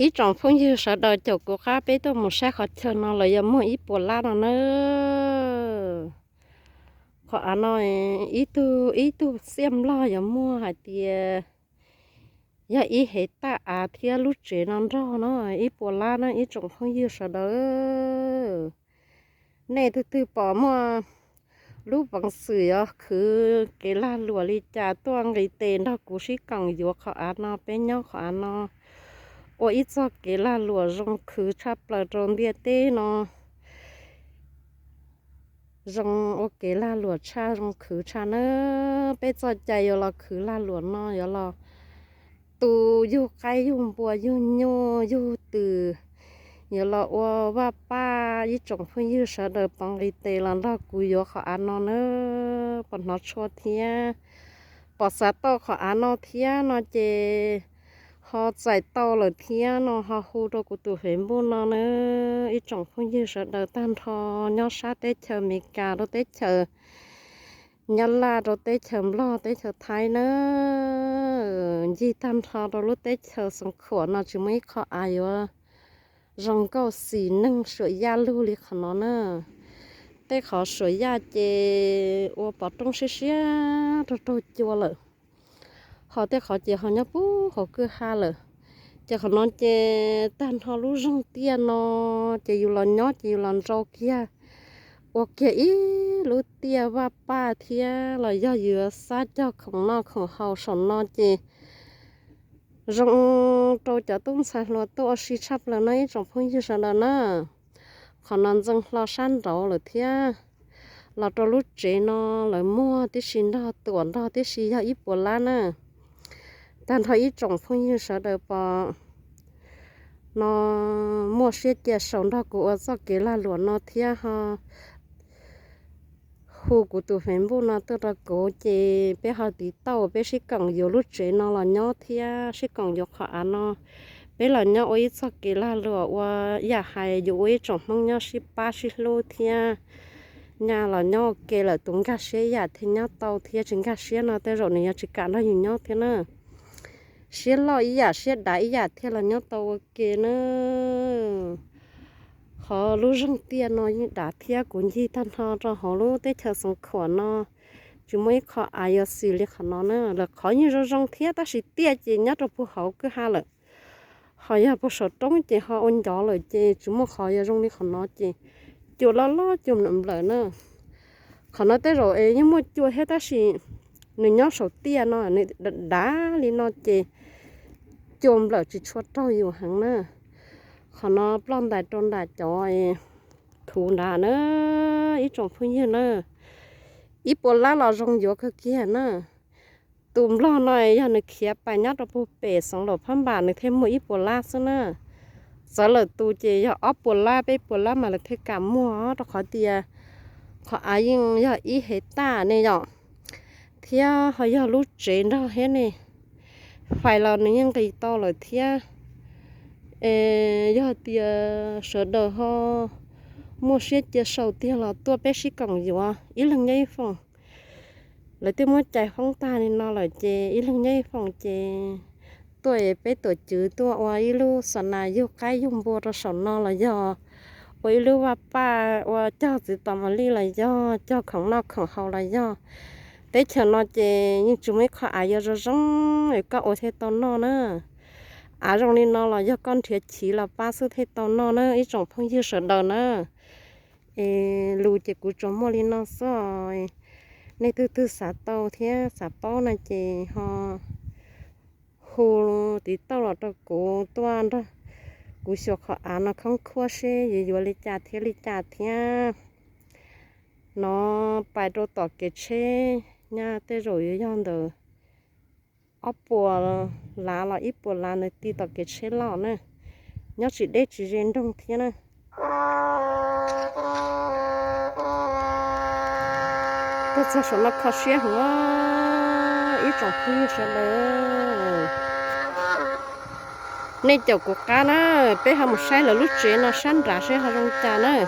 อีจองฟงยืดสดอจกกูขาไปตัวมุ่งแทขอเชิญนอเลยยามมืออีปวดล้านอเนอขออานอยอีตูอีตูเสียมลอยามมือหายเตียยาอีเหตตาอาเทียลุจเจนันรอเนออีปวดล้านออีจองฟงยืดสะดอเนตื้อตื้อปอมว่ารูปบังสือคือเกล้าหลวงลีจ่าตัวงลีเตนเรกุชิกังยัวขออานอเป็นยอขออานอโอ้ยจอกเกลาหล้วรงคือชับละรงเดียเต้เนาะรงโอเกลาหลัวชารงคือชาเนอไปจอดใจยอลอคือลาหล้วเนาะยอลอตูอยู่ไกยุ่งบัวยุ่งโยอยู่ตื่อยอลอว่าวป้ายี่จงพูยืเสดปังลีเตลันดอกูยอขออานเนอปนนอชววเทียปอสโตขออานอเทียนอเจฮะใจโตเลยที่น้อฮะฮูโดกูตัวเห็นบุนน้อเนออีจงคนยืดเดินทางย้อนสาเตเชมิกาโรเตเยันลาโรเตเชมลาเตเชไทยเนอยี่ตันทางโรเตเชสังขวานจะไม่ขออายว่ารองก็สีนึ่งสวยยาลูเลยขนานเนอแต่ขอสวยยาเจอว่ปอดต้องเสียตัวตัวจัวเลย họ thấy họ chơi họ nhớ bố họ cứ ha lờ chơi họ nói chơi tan họ lú rong tiền nó chơi u lần nhớ chơi u lần rau kia ok ý lú tiền và ba thia là do dừa xa cho không nó không hậu sòn nó chơi. rong trâu cho tung sai lo to si chắp là nấy trong phong như sao đó họ nói nằm rong lo san rau là thia là trâu lú chế nó là mua tí xin đó tuần đó tí xí ya ít bồ lan nè 但他一种风一说的吧，那莫些介绍那个我早给那罗那天哈，户骨头分布那都那个这别好地道，别是讲有路追那了鸟天，是讲有卡那。bây giờ nhau ấy cho kỳ là lửa và nhà hay dù ấy trong mong nhau si ba si lô thia nhà là nhau kỳ là tung cá xe nhà thì nhau tàu thia chừng cá xe nó tới rồi này chỉ cả nó nhìn nhau thế nữa xe lo ý giả à, xe đá ý giả à, thế là nhau tàu kia nữa họ lúc răng tiền nó như đá thia cũng gì thân họ cho họ lúc tới chờ sống khổ nó chúng mới khó ai ở xử lý khó nó nữa là khó như răng răng thia ta xì tiền chỉ nhát cho phù hậu cứ ha là họ ya bố sợ trống chỉ họ ôn gió lại chỉ chúng mới khó ya răng đi khó nó chỉ chùa lo lo chùa nằm lời nữa khó nó tới rồi ấy nhưng mà chùa hết ta xì nên nhóc số tiền nó nên đá đi nó chỉ จมเหล่าจิชดเจ้าอยู่หังเนอะขอนอปล้อมได้ตนได้จอย ถูดาเนอะอีจมพูยืนเนอะอีปนละเราจงโยกเกียเนอะตุ่มลอหน่อยยานเขียไปยัดเราปูเปดสองหลบพันบาทนึงเทมืออีปนละซะเนอะสลดตูเจยออปนละไปปนละมาเลยเทกามัวตะขอเตีย ขออายิงยออีเหตตาเนี่ยเที่ยวเขายอรู้เจนเราเหเนี่ phải là những cái to là thế do thì ờ, sở đồ ho mua xe chia sầu tiền là tua bé sĩ còn gì à ít lần nhảy phòng lại tôi muốn chạy phong ta nên nó là chè ít lần nhảy phòng chè tuổi bé tuổi chữ tua oa ít lu sẵn là yêu cái dùng bùa ra sẵn nó là do oa ít lu và pa oa cho chỉ tầm mà ly là do cho khổng nó khổng hậu là do แต่ฉันนอเจยังจุไม่ขออายจะร้องเอก็โอเทตอนนอนะอาตรงนี้นอเรายกก้อนเทียฉีเราป้าซื้อเทตอนนอนะไอีจงพงยืดเสดอนะเอลูเจกูจงมอลินอซอยในตื้อตื้อสาโตเทียสาป้อนะเจฮอฮูตีเต้าดกูตัวนะกูชอบขออานะข้องขั้วเสียอยู่ลิจ่าเทียลิจ่าเทียน้อไปดูต่อเกเช nha tê rồi yon đồ ấp bùa lá là ít bùa lá này tí tập cái chế lọ nè nhớ chị để chị riêng đông thế nè tôi sẽ sống nó khó xuyên hóa ít trong khi sẽ lỡ nên chỗ của cá nó bé hầm sai là lúc chế nó săn ra sẽ hầm trà nữa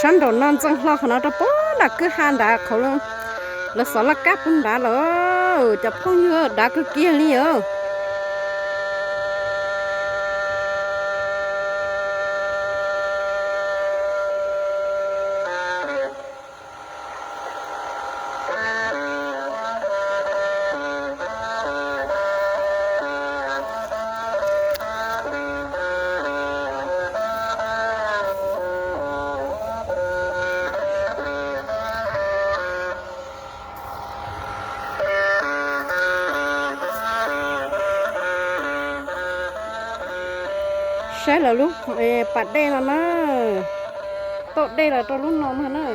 ฉันโดนนอนจังหลอกนะตะปอละกือหันดาเขาลงแล้วสอนละกับปุ่นดาเหรอจะพ่อเยอะดาคือเกี้ยนี่เออใช่เหรอลูกเอปัดได้แล้วนะโตได้แล้วตัวรุ่นน้องมาเนอะ